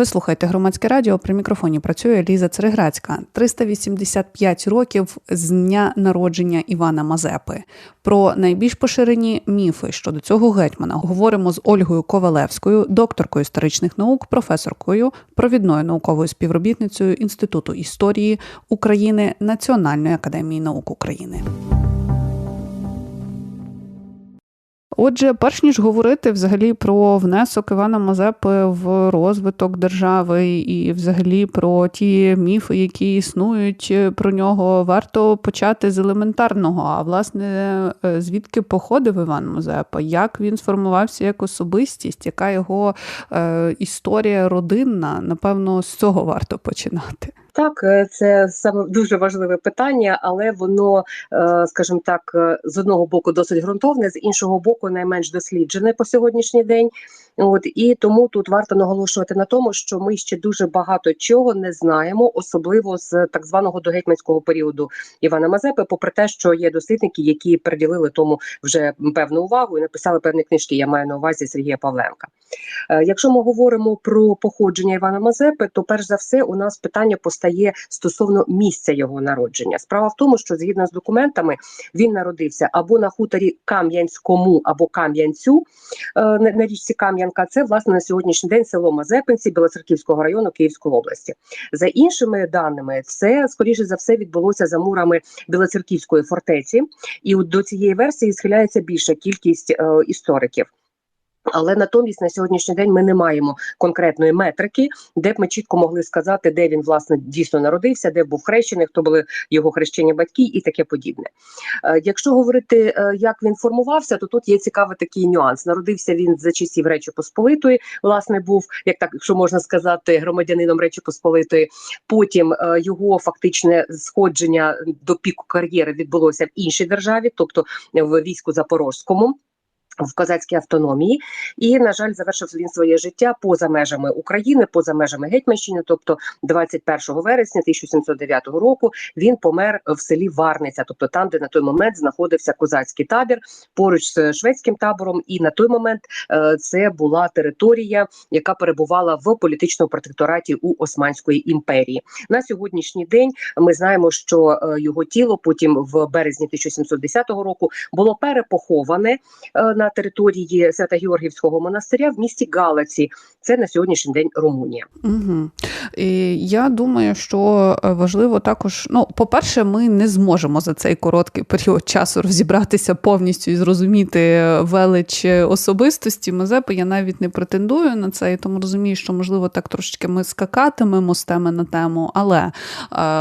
Ви слухаєте громадське радіо. При мікрофоні працює Ліза Цереграцька. 385 років з дня народження Івана Мазепи. Про найбільш поширені міфи щодо цього гетьмана говоримо з Ольгою Ковалевською, докторкою історичних наук, професоркою, провідною науковою співробітницею Інституту історії України Національної академії наук України. Отже, перш ніж говорити взагалі про внесок Івана Мазепи в розвиток держави і взагалі про ті міфи, які існують про нього, варто почати з елементарного. А власне, звідки походив Іван Мазепа? Як він сформувався як особистість? Яка його е, історія родинна? Напевно, з цього варто починати. Так, е, це саме дуже важливе питання, але воно, е, скажімо так, е, з одного боку досить ґрунтовне, з іншого боку, найменш досліджене по сьогоднішній день. От і тому тут варто наголошувати на тому, що ми ще дуже багато чого не знаємо, особливо з так званого догетьманського періоду Івана Мазепи, попри те, що є дослідники, які приділили тому вже певну увагу і написали певні книжки. Я маю на увазі Сергія Павленка. Якщо ми говоримо про походження Івана Мазепи, то перш за все у нас питання постає стосовно місця його народження. Справа в тому, що згідно з документами він народився або на хуторі Кам'янському, або Кам'янцю на річці Кам'янському, Мар'янка, це власне на сьогоднішній день село Мазепинці Білоцерківського району Київської області. За іншими даними, це скоріше за все відбулося за мурами Білоцерківської фортеці, і до цієї версії схиляється більша кількість е, істориків. Але натомість на сьогоднішній день ми не маємо конкретної метрики, де б ми чітко могли сказати, де він власне дійсно народився, де був хрещений, хто були його хрещені батьки і таке подібне. Е, якщо говорити, е, як він формувався, то тут є цікавий такий нюанс. Народився він за часів Речі Посполитої, власне, був як так, якщо можна сказати, громадянином Речі Посполитої. Потім е, його фактичне сходження до піку кар'єри відбулося в іншій державі, тобто в війську Запорозькому в козацькій автономії і на жаль завершив він своє життя поза межами України, поза межами Гетьманщини. Тобто, 21 вересня 1709 року він помер в селі Варниця, тобто там, де на той момент знаходився козацький табір поруч з шведським табором. І на той момент е, це була територія, яка перебувала в політичному протектораті у Османської імперії. На сьогоднішній день ми знаємо, що е, його тіло потім в березні 1710 року було перепоховане е, території Свято-Георгівського монастиря в місті Галаці. Це на сьогоднішній день Румунія. Угу. І Я думаю, що е, важливо також. Ну, по-перше, ми не зможемо за цей короткий період часу розібратися повністю і зрозуміти велич особистості Мазепи. Я навіть не претендую на це, і тому розумію, що можливо так трошечки ми скакатимемо з теми на тему. Але е,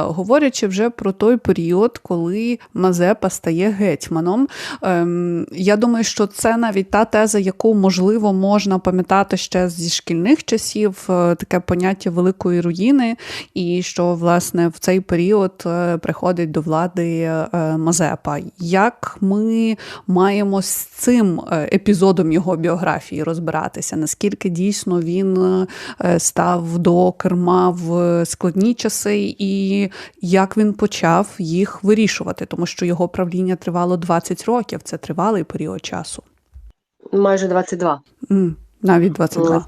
говорячи вже про той період, коли Мазепа стає гетьманом, е, я думаю, що це навіть та теза, яку можливо можна пам'ятати ще зі шкільних часів, е, таке поняття великої руїни, і що власне в цей період е, приходить до влади е, Мазепа. Як ми маємо з цим епізодом його біографії розбиратися? Наскільки дійсно він став до керма в складні часи, і як він почав їх вирішувати, тому що його правління тривало 20 років, це тривалий період часу. Майже 22. Mm, навіть 22.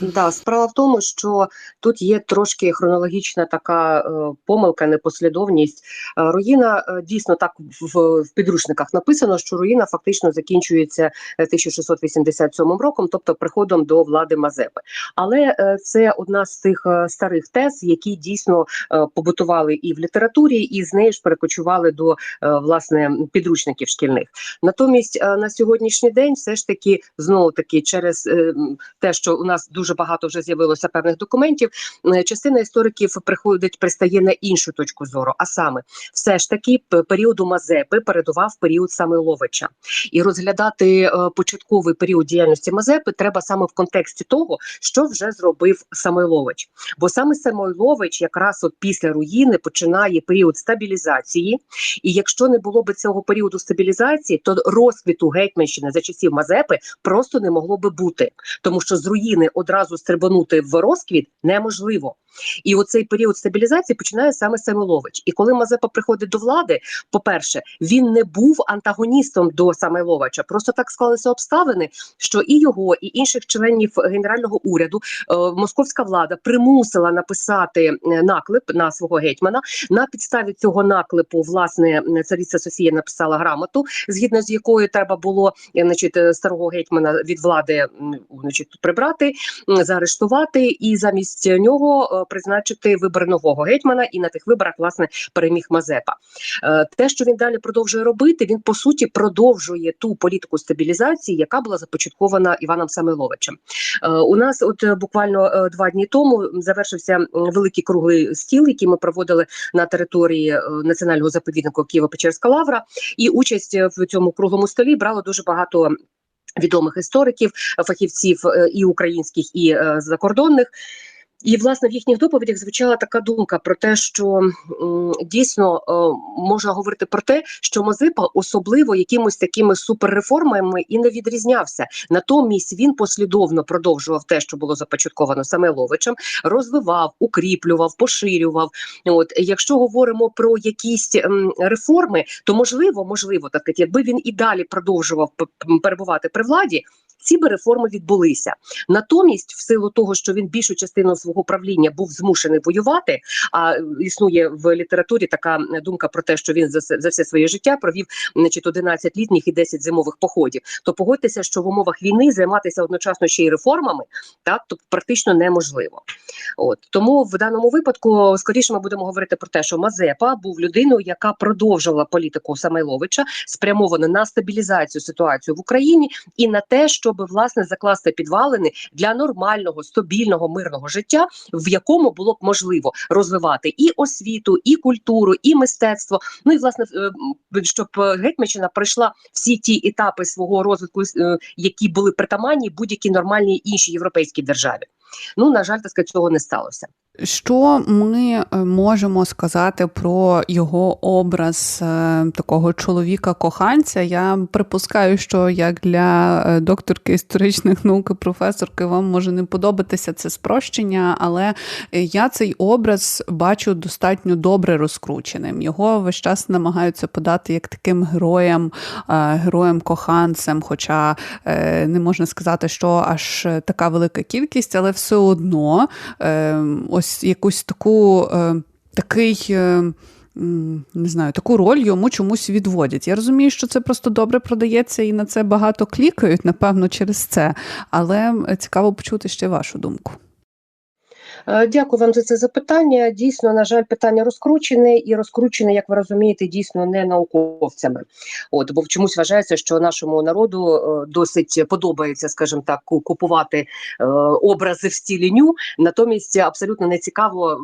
Да, справа в тому, що тут є трошки хронологічна така е, помилка, непослідовність. Е, руїна е, дійсно так в, в підручниках написано, що руїна фактично закінчується 1687 е, роком, тобто приходом до влади Мазепи. Але е, це одна з тих е, старих тез, які дійсно е, побутували і в літературі, і з неї ж перекочували до е, власне підручників шкільних. Натомість е, на сьогоднішній день все ж таки знову таки через е, те, що у нас дуже дуже багато вже з'явилося певних документів. Е, частина істориків приходить, пристає на іншу точку зору. А саме, все ж таки, періоду Мазепи передував період Самойловича, і розглядати е, початковий період діяльності Мазепи треба саме в контексті того, що вже зробив Самойлович. Бо саме Самойлович, якраз от після руїни, починає період стабілізації. І якщо не було би цього періоду стабілізації, то розквіту Гетьманщини за часів Мазепи просто не могло би бути, тому що з руїни одразу одразу стрибанути в розквіт неможливо. І оцей період стабілізації починає саме Самойлович. І коли Мазепа приходить до влади, по-перше, він не був антагоністом до Самойловича. Просто так склалися обставини, що і його, і інших членів генерального уряду е, московська влада примусила написати е, наклеп на свого гетьмана. На підставі цього наклепу, власне, цариця Софія написала грамоту, згідно з якою треба було е, значить, е, старого гетьмана від влади значить, прибрати, заарештувати, і замість нього е, призначити вибори нового гетьмана. І на тих виборах власне переміг Мазепа. Е, Те, що він далі продовжує робити, він по суті продовжує ту політику стабілізації, яка була започаткована Іваном Самойловичем. Е, У нас, от буквально два дні тому, завершився великий круглий стіл, який ми проводили на території національного заповіднику Києво-Печерська лавра. І участь в цьому круглому столі брало дуже багато. Відомих істориків, фахівців е, і українських, і е, закордонних. І власне в їхніх доповідях звучала така думка про те, що дійсно е, можна говорити про те, що Мазепа особливо якимось такими суперреформами і не відрізнявся. Натомість він послідовно продовжував те, що було започатковано Самойловичем, розвивав, укріплював, поширював. От якщо говоримо про якісь ем, реформи, то можливо, можливо, так якби він і далі продовжував перебувати при владі. Ці би реформи відбулися натомість, в силу того, що він більшу частину свого правління був змушений воювати. А е, існує в літературі така думка про те, що він за, за все своє життя провів значить 11 літніх і 10 зимових походів. То погодьтеся, що в умовах війни займатися одночасно ще й реформами, так то практично неможливо. От тому в даному випадку скоріше ми будемо говорити про те, що Мазепа був людиною, яка продовжувала політику Самойловича, спрямовану на стабілізацію ситуації в Україні і на те, щоб власне закласти підвалини для нормального, стабільного, мирного життя, в якому було б можливо розвивати і освіту, і культуру, і мистецтво. Ну і власне, е, щоб гетьмачина пройшла всі ті етапи свого розвитку, е, які були притаманні будь-якій нормальній іншій європейській державі. Ну на жаль, так цього не сталося. Що ми е, можемо сказати про його образ е, такого чоловіка-коханця? Я припускаю, що як для е, докторки історичних наук і професорки вам може не подобатися це спрощення, але я цей образ бачу достатньо добре розкрученим. Його весь час намагаються подати як таким героєм, героєм-коханцем, хоча не можна сказати, що аж така велика кількість, але все одно е, ось якусь таку е, такий. е, Не знаю, таку роль йому чомусь відводять. Я розумію, що це просто добре продається і на це багато клікають, напевно, через це. Але е, цікаво почути ще вашу думку. Е, Дякую вам за це запитання. Дійсно, на жаль, питання розкручене і розкручене, як ви розумієте, дійсно не науковцями. От бо чомусь вважається, що нашому народу е, досить подобається, скажімо так, купувати е, образи в стілі ню. Натомість абсолютно не цікаво.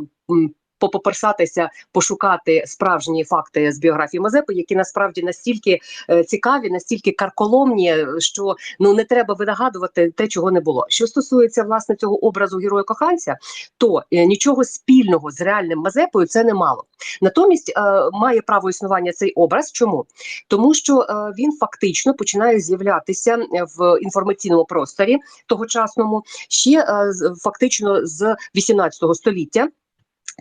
Попоперсатися, пошукати справжні факти з біографії Мазепи, які насправді настільки е, цікаві, настільки карколомні, що ну не треба винагадувати те, чого не було. Що стосується власне цього образу героя коханця, то е, нічого спільного з реальним Мазепою це не мало. Натомість е, має право існування цей образ. Чому? Тому що е, він фактично починає з'являтися е, в інформаційному просторі тогочасному ще е, фактично з 18 століття.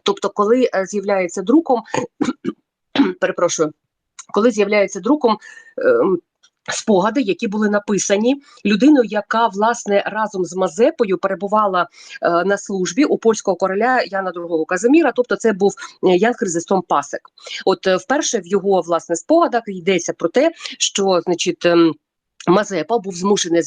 Тобто, коли е, з'являється друком, перепрошую, коли з'являється друком. ем, Спогади, які були написані людиною, яка власне разом з Мазепою перебувала е, на службі у польського короля Яна II Казиміра, тобто це був е, Ян Хризистом Пасик. От е, вперше в його власне спогадах йдеться про те, що значить. ем, Мазепа був змушений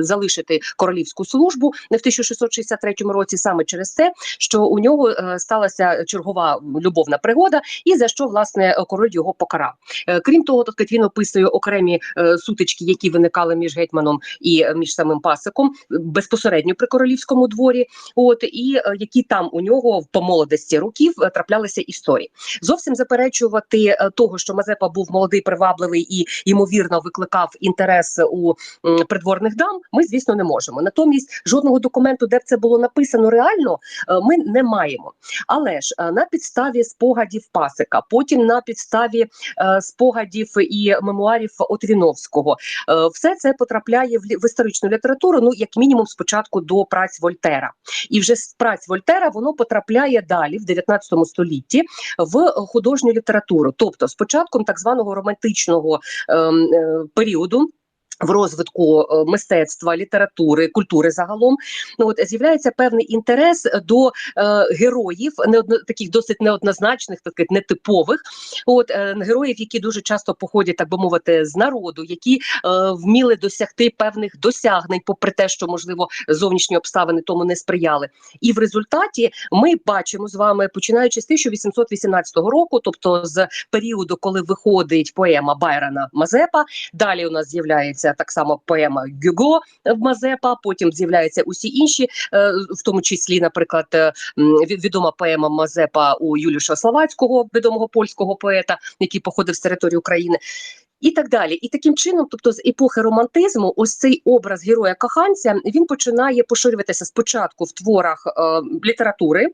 залишити королівську службу не в 1663 році саме через те, що у нього е, сталася чергова любовна пригода, і за що власне король його покарав. Е, Крім того, сказать, він описує окремі е, сутички, які виникали між гетьманом і е, між самим пасиком е, безпосередньо при королівському дворі. От і е, які там у нього по молодості років е, траплялися історії. Зовсім заперечувати е, того, що Мазепа був молодий, привабливий і ймовірно викликав інтерес у придворних дам, ми звісно не можемо. Натомість жодного документу, де б це було написано реально, е, ми не маємо. Але ж е, на підставі спогадів Пасика, потім на підставі е, спогадів і мемуарів Отвіновського, е, все це потрапляє в, історичну літературу. Ну як мінімум, спочатку до праць Вольтера, і вже з праць Вольтера воно потрапляє далі в 19 столітті в художню літературу, тобто з початком так званого романтичного ем, е, періоду. В розвитку е, мистецтва, літератури, культури загалом ну от з'являється певний інтерес до е, героїв, неодно таких досить неоднозначних, таких нетипових. От е, героїв, які дуже часто походять, так би мовити, з народу, які е, вміли досягти певних досягнень, попри те, що можливо зовнішні обставини тому не сприяли. І в результаті ми бачимо з вами, починаючи з 1818 року, тобто з періоду, коли виходить поема Байрона Мазепа. Далі у нас з'являється так само поема Гюго в Мазепа. Потім з'являються усі інші, е, в тому числі, наприклад, е, відома поема Мазепа у Юліша Словацького, відомого польського поета, який походив з території України. І так далі, і таким чином, тобто з епохи романтизму, ось цей образ героя коханця він починає поширюватися спочатку в творах е, літератури, е,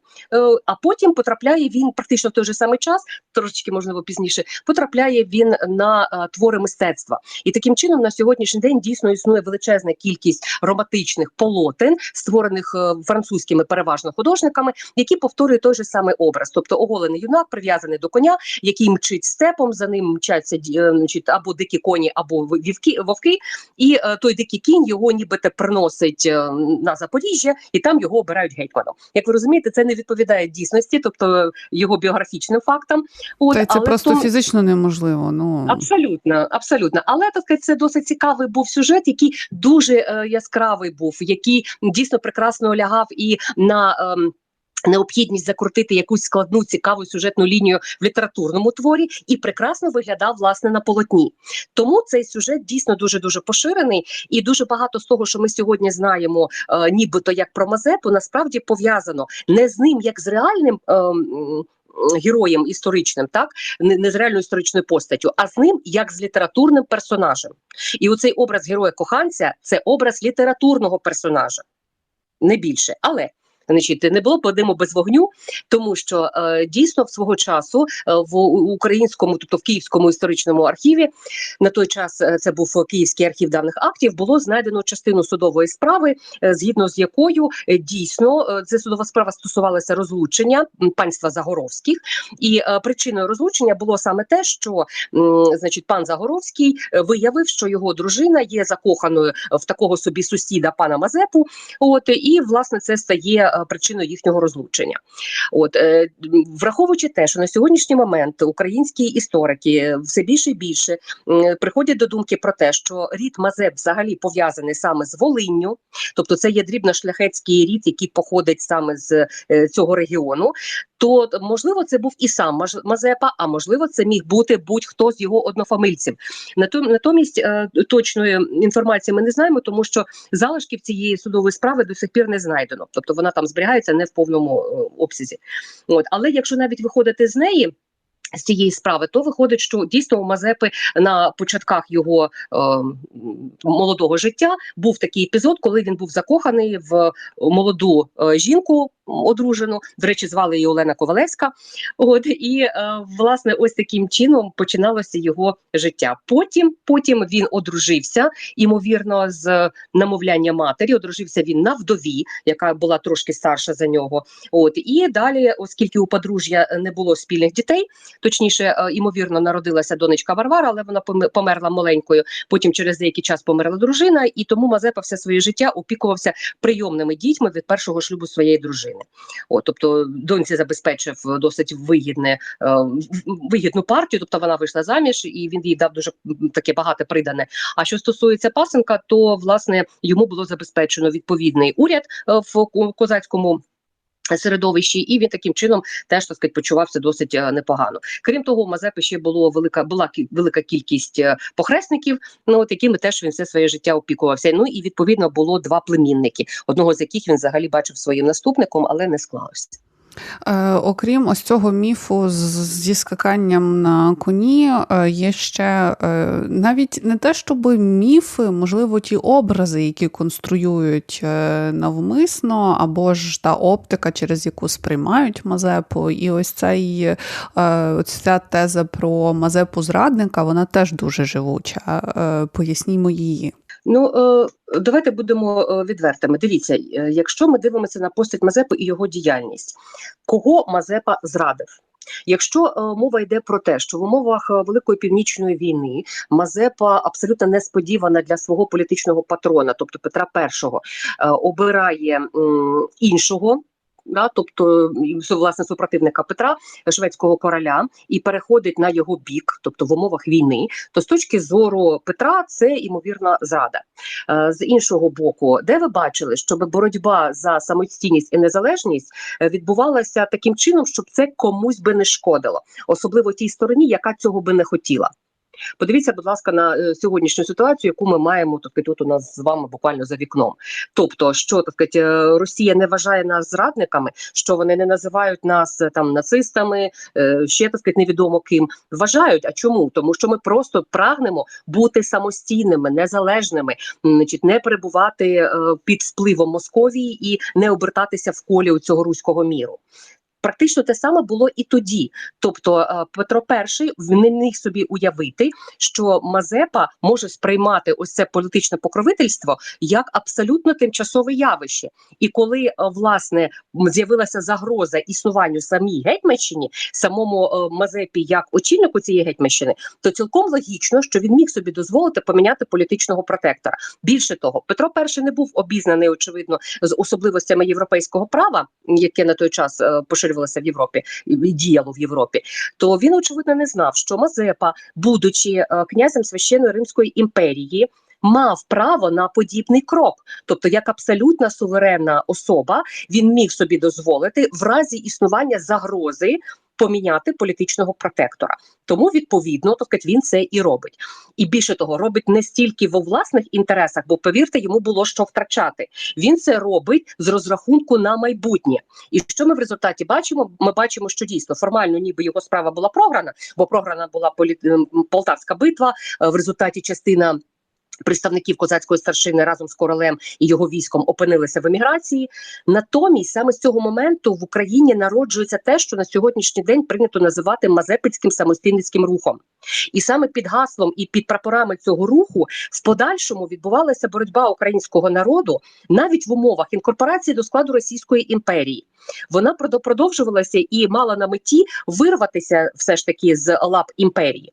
а потім потрапляє він практично в той же самий час, трошечки можливо пізніше, потрапляє він на е, твори мистецтва. І таким чином на сьогоднішній день дійсно існує величезна кількість романтичних полотен, створених е, французькими переважно художниками, які повторюють той же самий образ, тобто оголений юнак прив'язаний до коня, який мчить степом, за ним мчаться е, значить, або дикі коні, або вівки вовки, і е, той дикий кінь його нібито приносить е, на Запоріжжя, і там його обирають гетьманом. Як ви розумієте, це не відповідає дійсності, тобто його біографічним фактам. От, Та це але просто тому- фізично неможливо. Ну Абсолютно, абсолютно. Але так сказати, це досить цікавий був сюжет, який дуже е, яскравий був, який дійсно прекрасно лягав і на. ем, Необхідність закрутити якусь складну цікаву сюжетну лінію в літературному творі і прекрасно виглядав власне на полотні. Тому цей сюжет дійсно дуже дуже поширений, і дуже багато з того, що ми сьогодні знаємо, е, нібито як про Мазепу, насправді пов'язано не з ним, як з реальним. м, Героєм історичним, так не з реальною історичною постаттю, а з ним як з літературним персонажем. І оцей образ героя коханця це образ літературного персонажа, не більше. Але значить, не було б диму без вогню, тому що е, дійсно в свого часу е, в українському, тобто в Київському історичному архіві, на той час е, це був Київський архів давних актів, було знайдено частину судової справи, е, згідно з якою е, дійсно е, це судова справа стосувалася розлучення панства Загоровських, і е, причиною розлучення було саме те, що м, значить пан Загоровський е, виявив, що його дружина є закоханою в такого собі сусіда пана Мазепу. От і власне це стає е, причиною їхнього розлучення. От е, враховуючи те, що на сьогоднішній момент українські історики е, все більше і більше приходять до думки про те, що рід Мазеп взагалі пов'язаний саме з Волинню, тобто це є дрібно-шляхетський рід, який походить саме з е, цього регіону. То можливо це був і сам Мазепа, а можливо, це міг бути будь-хто з його однофамильців. Натом- Натомість е, точної інформації ми не знаємо, тому що залишків цієї судової справи до сих пір не знайдено. Тобто вона там зберігається не в повному е, обсязі. От але якщо навіть виходити з неї. З цієї справи, то виходить, що дійсно у Мазепи на початках його е, молодого життя був такий епізод, коли він був закоханий в молоду е, жінку одружену. До речі, звали її Олена Ковалевська. От і е, власне, ось таким чином починалося його життя. Потім, потім він одружився, ймовірно, з намовляння матері. Одружився він на вдові, яка була трошки старша за нього. От і далі, оскільки у подружжя не було спільних дітей, точніше, е, ймовірно, народилася донечка Варвара, але вона померла маленькою. Потім через деякий час померла дружина, і тому Мазепа все своє життя опікувався прийомними дітьми від першого шлюбу своєї дружини. От, тобто доньці забезпечив досить вигідне е, вигідну партію, тобто вона вийшла заміж, і він їй дав дуже таке багате придане. А що стосується пасенка, то власне йому було забезпечено відповідний уряд е, в козацькому. Середовищі, і він таким чином теж так сказати, почувався досить е, непогано. Крім того, у Мазепи ще було велика була велика кількість е, похресників, ну от якими теж він все своє життя опікувався. Ну і відповідно було два племінники, одного з яких він взагалі бачив своїм наступником, але не склалося. Е, окрім ось цього міфу зі скаканням на коні, е, є ще е, навіть не те, щоб міфи, можливо, ті образи, які конструюють навмисно, або ж та оптика, через яку сприймають Мазепу. І ось цей ось ця теза про Мазепу зрадника, вона теж дуже живуча. Пояснімо її. Ну е, давайте будемо е, відвертими. Дивіться, е, якщо ми дивимося на постать Мазепи і його діяльність, кого Мазепа зрадив? Якщо е, мова йде про те, що в умовах Великої північної війни Мазепа абсолютно несподівана для свого політичного патрона, тобто Петра І, е, обирає е, іншого. Да, тобто власне супротивника Петра, шведського короля, і переходить на його бік, тобто в умовах війни, то з точки зору Петра це ймовірна зрада. Е, З іншого боку, де ви бачили, щоб боротьба за самостійність і незалежність е, відбувалася таким чином, щоб це комусь би не шкодило, особливо тій стороні, яка цього би не хотіла. Подивіться, будь ласка, на е, сьогоднішню ситуацію, яку ми маємо так, тут у нас з вами буквально за вікном. Тобто, що так сказати, е, Росія не вважає нас зрадниками, що вони не називають нас е, там нацистами, ще так сказати, невідомо ким. Вважають. А чому? Тому що ми просто прагнемо бути самостійними, незалежними, значить, не перебувати під впливом Московії і не обертатися в колі у цього руського міру. Практично те саме було і тоді. Тобто е, Петро І не міг собі уявити, що Мазепа може сприймати ось це політичне покровительство як абсолютно тимчасове явище. І коли е, власне з'явилася загроза існуванню самій гетьманщині, самому е, Мазепі як очільнику цієї гетьманщини, то цілком логічно, що він міг собі дозволити поміняти політичного протектора. Більше того, Петро І не був обізнаний, очевидно, з особливостями європейського права, яке на той час е, поширювалося в Європі і діяло в Європі. То він очевидно не знав, що Мазепа, будучи е, князем священної Римської імперії. Мав право на подібний крок, тобто як абсолютна суверенна особа, він міг собі дозволити в разі існування загрози поміняти політичного протектора. Тому відповідно так сказати, він це і робить. І більше того, робить не стільки во власних інтересах, бо повірте, йому було що втрачати. Він це робить з розрахунку на майбутнє. І що ми в результаті бачимо? Ми бачимо, що дійсно формально, ніби його справа була програна, бо програна була полі... ем, Полтавська битва. е, В результаті частина. Представників козацької старшини разом з королем і його військом опинилися в еміграції. Натомість саме з цього моменту в Україні народжується те, що на сьогоднішній день прийнято називати Мазепицьким самостійницьким рухом. І саме під гаслом і під прапорами цього руху в подальшому відбувалася боротьба українського народу навіть в умовах інкорпорації до складу Російської імперії. Вона продо- продовжувалася і мала на меті вирватися все ж таки з лап імперії.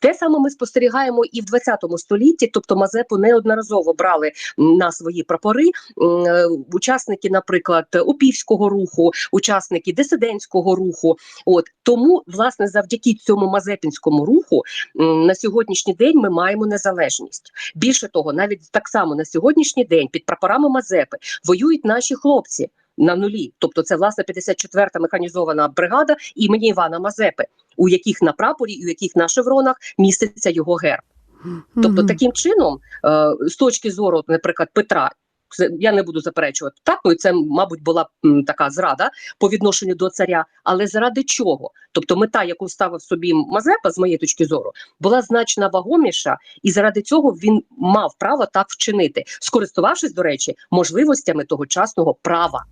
Те саме ми спостерігаємо і в 20 столітті, тобто Мазепу неодноразово брали на свої прапори е, учасники, наприклад, Упівського руху, учасники дисидентського руху. От тому, власне, завдяки цьому мазепінському руху на сьогоднішній день ми маємо незалежність. Більше того, навіть так само на сьогоднішній день під прапорами Мазепи воюють наші хлопці. На нулі, тобто це власне 54-та механізована бригада імені Івана Мазепи, у яких на прапорі і у яких на шевронах міститься його герб. Тобто, таким чином, е, з точки зору, наприклад, Петра, я не буду заперечувати так. Ну це, мабуть, була м, така зрада по відношенню до царя. Але заради чого? Тобто, мета, яку ставив собі Мазепа, з моєї точки зору, була значно вагоміша, і заради цього він мав право так вчинити, скористувавшись, до речі, можливостями тогочасного права.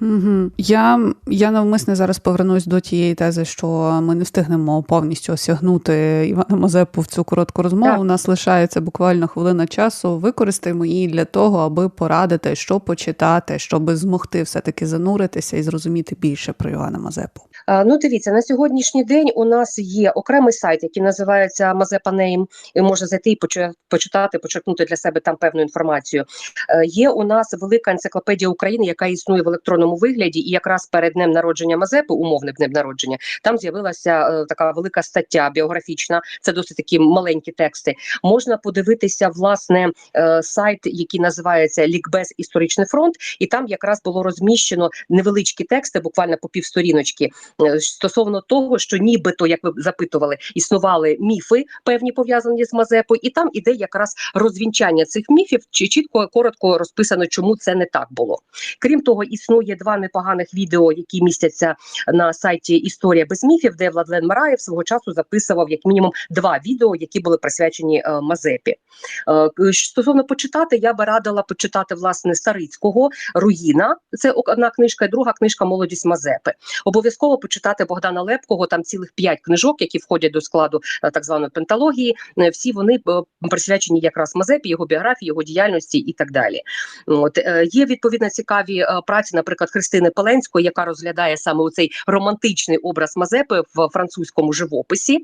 Угу. Я, я навмисне зараз повернусь до тієї тези, що ми не встигнемо повністю осягнути Івана Мазепу в цю коротку розмову. Так. У нас лишається буквально хвилина часу. Використаємо її для того, аби порадити, що почитати, щоб змогти все-таки зануритися і зрозуміти більше про Івана Мазепу. Е, Ну, дивіться, на сьогоднішній день у нас є окремий сайт, який називається Мазепа Нейм, і можна зайти і почитати, почерпнути для себе там певну інформацію. Е, Є у нас велика енциклопедія України, яка існує в електронному вигляді, і якраз перед днем народження Мазепи, умовним днем народження, там з'явилася е, така велика стаття біографічна. Це досить такі маленькі тексти. Можна подивитися власне сайт, який називається Лікбез Історичний фронт, і там якраз було розміщено невеличкі тексти, буквально по півсторіночки стосовно того, що нібито, як ви запитували, існували міфи певні пов'язані з Мазепою, і там іде якраз розвінчання цих міфів, чи чітко коротко розписано, чому це не так було. Крім того, існує два непоганих відео, які містяться на сайті Історія без міфів, де Владлен Мараєв свого часу записував як мінімум два відео, які були присвячені е, Мазепі. Е, Стосовно почитати, я би радила почитати власне Старицького Руїна. Це одна книжка, і друга книжка Молодість Мазепи. Обов'язково почитати Богдана Лепкого. Там цілих п'ять книжок, які входять до складу е, так званої пенталогії. Е, Всі вони е, присвячені якраз Мазепі, його біографії, його діяльності і так далі. От є відповідно цікаві праці, наприклад, Христини Пеленської, яка розглядає саме цей романтичний образ Мазепи в французькому живописі.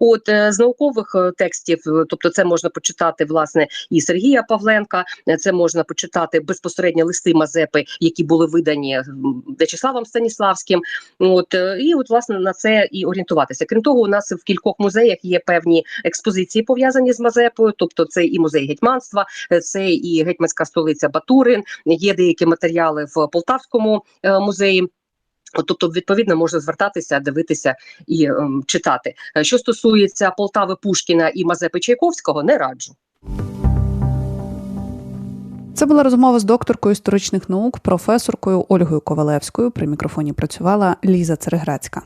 От з наукових текстів, тобто, це можна почитати власне і Сергія Павленка, це можна почитати безпосередньо листи Мазепи, які були видані В'ячеславом Станіславським. От і от власне на це і орієнтуватися. Крім того, у нас в кількох музеях є певні експозиції пов'язані з Мазепою, тобто це і музей гетьманства, е, це і гетьманська столиця Батурин. Є деякі матеріали в Полтавському е, музеї. Тобто, відповідно, можна звертатися, дивитися і ем, читати. Е, Що стосується Полтави Пушкіна і Мазепи Чайковського, не раджу. Це була розмова з докторкою історичних наук, професоркою Ольгою Ковалевською. При мікрофоні працювала Ліза Цереграцька.